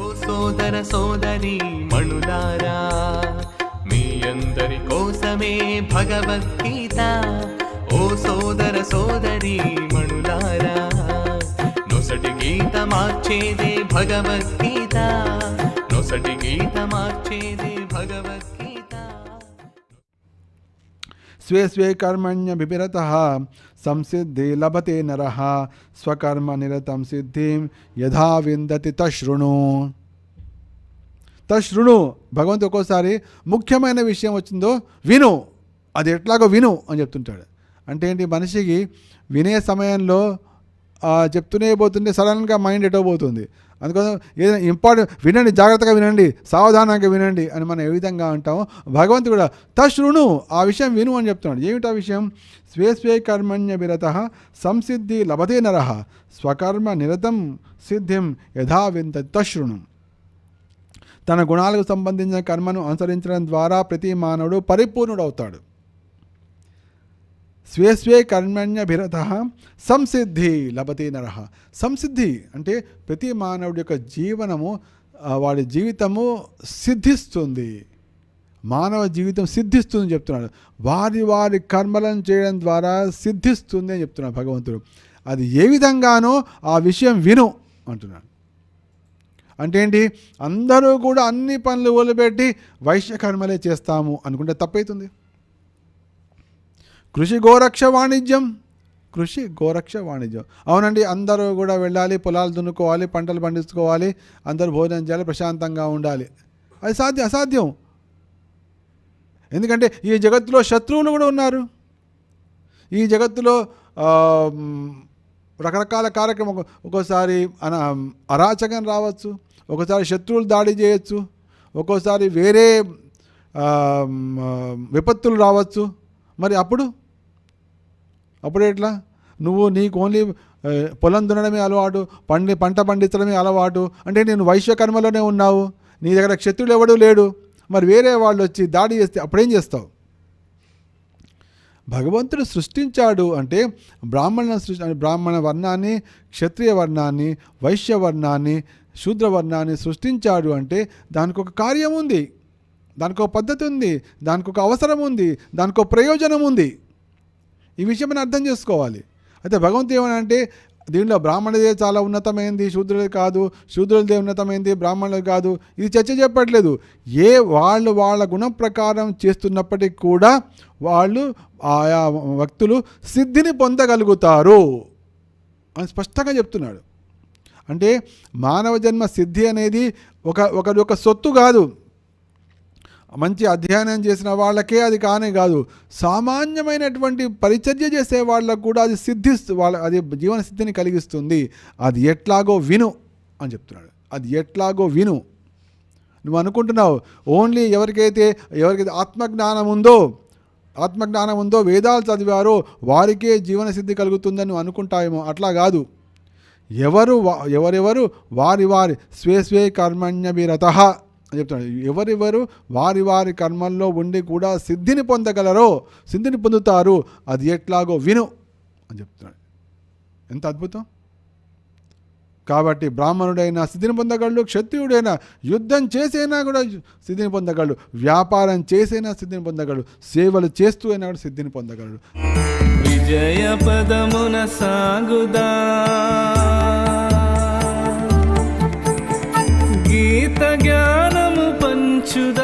ఓ సోదర సోదరి మణులారా మీ అందరి కోసమే భగవద్గీత. ఓ సోదర సోదరి మణులారా నొసటి గీత మార్చేదే భగవద్గీత. నొసటి గీత మార్చేదే భగవద్గీత. స్వే స్వే కర్మణ్య విపిరత సంసిద్ధి లభతే నర స్వకర్మ నిరతం సిద్ధిం యథా విందతి తశృణు తశృణు భగవంతు ఒక్కోసారి ముఖ్యమైన విషయం వచ్చిందో విను అది ఎట్లాగో విను అని చెప్తుంటాడు. అంటే ఏంటి మనిషికి వినే సమయంలో చెప్తూనే పోతుంటే సడన్గా మైండ్ ఎటో పోతుంది. అందుకోసం ఏదైనా ఇంపార్టెంట్ వినండి జాగ్రత్తగా వినండి సావధానంగా వినండి అని మనం ఏ విధంగా అంటామో భగవంతుడు కూడా తశృణు ఆ విషయం విను అని చెప్తున్నాడు. ఏమిటి ఆ విషయం? స్వే స్వే కర్మణ్య విరత సంసిద్ధి లభతే నర స్వకర్మ నిరతం సిద్ధిం యథా వింత తన గుణాలకు సంబంధించిన కర్మను అనుసరించడం ద్వారా ప్రతి మానవుడు పరిపూర్ణుడు అవుతాడు స్వే స్వే కర్మణ్యభిరత సంసిద్ధి లభతే నర. సంసిద్ధి అంటే ప్రతి మానవుడి యొక్క జీవనము వాడి జీవితము సిద్ధిస్తుంది. మానవ జీవితం సిద్ధిస్తుంది అని చెప్తున్నాడు వారి వారి కర్మలను చేయడం ద్వారా సిద్ధిస్తుంది అని చెప్తున్నాడు భగవంతుడు. అది ఏ విధంగానో ఆ విషయం విను అంటున్నాడు. అంటే ఏంటి? అందరూ కూడా అన్ని పనులు వదిలిపెట్టి వైశ్య కర్మలే చేస్తాము అనుకుంటే తప్పైతుంది. కృషి గోరక్ష వాణిజ్యం. కృషి గోరక్ష వాణిజ్యం. అవునండి అందరూ కూడా వెళ్ళాలి పొలాలు దున్నుకోవాలి పంటలు పండించుకోవాలి అందరూ భోజనం చేయాలి ప్రశాంతంగా ఉండాలి. అది సాధ్యం అసాధ్యం. ఎందుకంటే ఈ జగత్తులో శత్రువులు కూడా ఉన్నారు. ఈ జగత్తులో రకరకాల కార్యక్రమం ఒక్కోసారి అన అరాచకం రావచ్చు ఒకసారి శత్రువులు దాడి చేయొచ్చు ఒక్కోసారి వేరే విపత్తులు రావచ్చు. మరి అప్పుడు అప్పుడు ఎట్లా? నువ్వు నీకు ఓన్లీ పొలం దున్నడమే అలవాటు పండి పంట పండించడమే అలవాటు. అంటే నేను వైశ్య కర్మలోనే ఉన్నావు. నీ దగ్గర క్షత్రుడు ఎవడూ లేడు. మరి వేరే వాళ్ళు వచ్చి దాడి చేస్తే అప్పుడేం చేస్తావు? భగవంతుడు సృష్టించాడు అంటే బ్రాహ్మణ సృష్టి బ్రాహ్మణ వర్ణాన్ని క్షత్రియ వర్ణాన్ని వైశ్య వర్ణాన్ని శూద్ర వర్ణాన్ని సృష్టించాడు అంటే దానికి ఒక కార్యం ఉంది దానికి ఒక పద్ధతి ఉంది. దానికి ఒక అవసరం ఉంది దానికి ఒక ప్రయోజనం ఉంది ఈ విషయం మనం అర్థం చేసుకోవాలి. అయితే భగవంతుడు ఏమనంటే దీనిలో బ్రాహ్మణుదే చాలా ఉన్నతమైంది శూద్రులది కాదు శూద్రులదే ఉన్నతమైంది బ్రాహ్మణులది కాదు ఇది చర్చ చెప్పట్లేదు. ఏ వాళ్ళు వాళ్ళ గుణం ప్రకారం చేస్తున్నప్పటికీ కూడా వాళ్ళు ఆయా వ్యక్తులు సిద్ధిని పొందగలుగుతారు అని స్పష్టంగా చెప్తున్నాడు. అంటే మానవ జన్మ సిద్ధి అనేది ఒక ఒకరి యొక్క సొత్తు కాదు. మంచి అధ్యయనం చేసిన వాళ్ళకే అది కానే కాదు. సామాన్యమైనటువంటి పరిచర్య చేసే వాళ్ళకు కూడా అది సిద్ధిస్తు వాళ్ళ అది జీవన సిద్ధిని కలిగిస్తుంది. అది ఎట్లాగో విను అని చెప్తున్నాడు. అది ఎట్లాగో విను. నువ్వు అనుకుంటున్నావు ఓన్లీ ఎవరికైతే ఎవరికైతే ఆత్మజ్ఞానం ఉందో ఆత్మజ్ఞానం ఉందో వేదాలు చదివారో వారికే జీవన సిద్ధి కలుగుతుందని నువ్వు అనుకుంటావేమో? అట్లా కాదు. ఎవరు వా- ఎవరెవరు? వారి వారి స్వే స్వే కర్మణ్యభిరత. చెప్తున్నాడు. ఎవరెవరు వారి వారి కర్మల్లో ఉండి కూడా సిద్ధిని పొందగలరో సిద్ధిని పొందుతారు అది ఎట్లాగో విను అని చెప్తున్నాడు. ఎంత అద్భుతం! కాబట్టి బ్రాహ్మణుడైనా సిద్ధిని పొందగలడు క్షత్రియుడైనా యుద్ధం చేసైనా కూడా సిద్ధిని పొందగలడు వ్యాపారం చేసైనా సిద్ధిని పొందగలడు సేవలు చేస్తూ అయినా కూడా సిద్ధిని పొందగలడు. విజయ పదమున సాగుదా? గీత జ్ఞాన To the